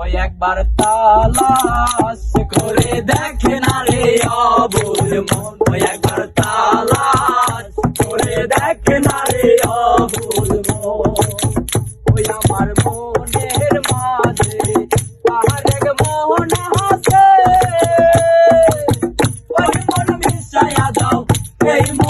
ওই একবার তালাশ করে দেখে না রে মন। ওই একবার তালাশ করে দেখে না রে মন। ওই আমার মনের মাঝে আর এক মোহন আছে। ওই মন মিশাইয়া দাও, এই মনের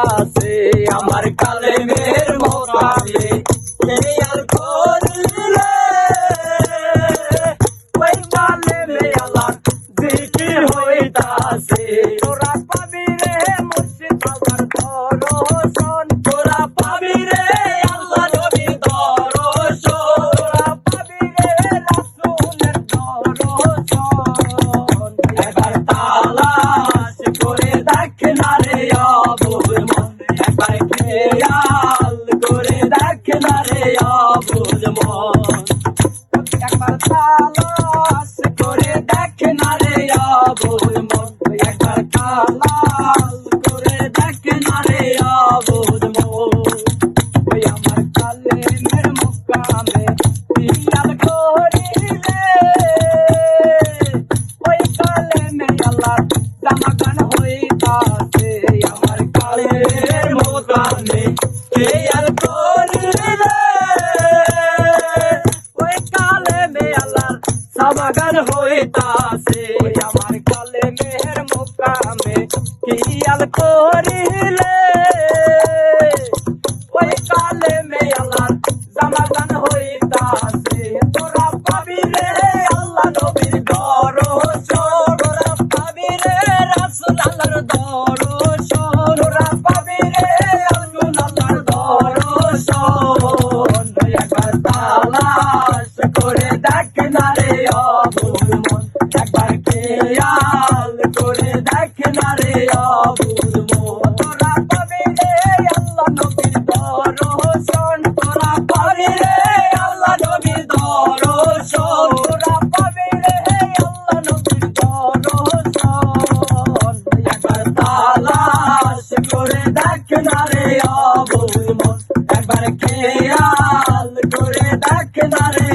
দেখ না রে আবুল মন, একবার খেয়াল করে দেখ না রে আবুল মন। একবার তালাশ করে দেখ না রে আবুল মন। একবার তালাশ করে দেখ না রে আবুল মন আমার কালে মের মুকামে করিলে? ওই কালে মে আল্লাহ জামাগান হইতাছে। তোরা পাবি রে আল্লাহ নবীর দরশন তোরা পাবি রে রাসূল আল্লাহর দরশন তোরা পাবি রে আল্লাহ আল্লাহর দরশন একবার তালাশ করে দেখ না রে মন, একবার খেয়াল করে দেখ না রে আবুল করে দেখ না রে মন একবার খেয়াল করে দেখ না রে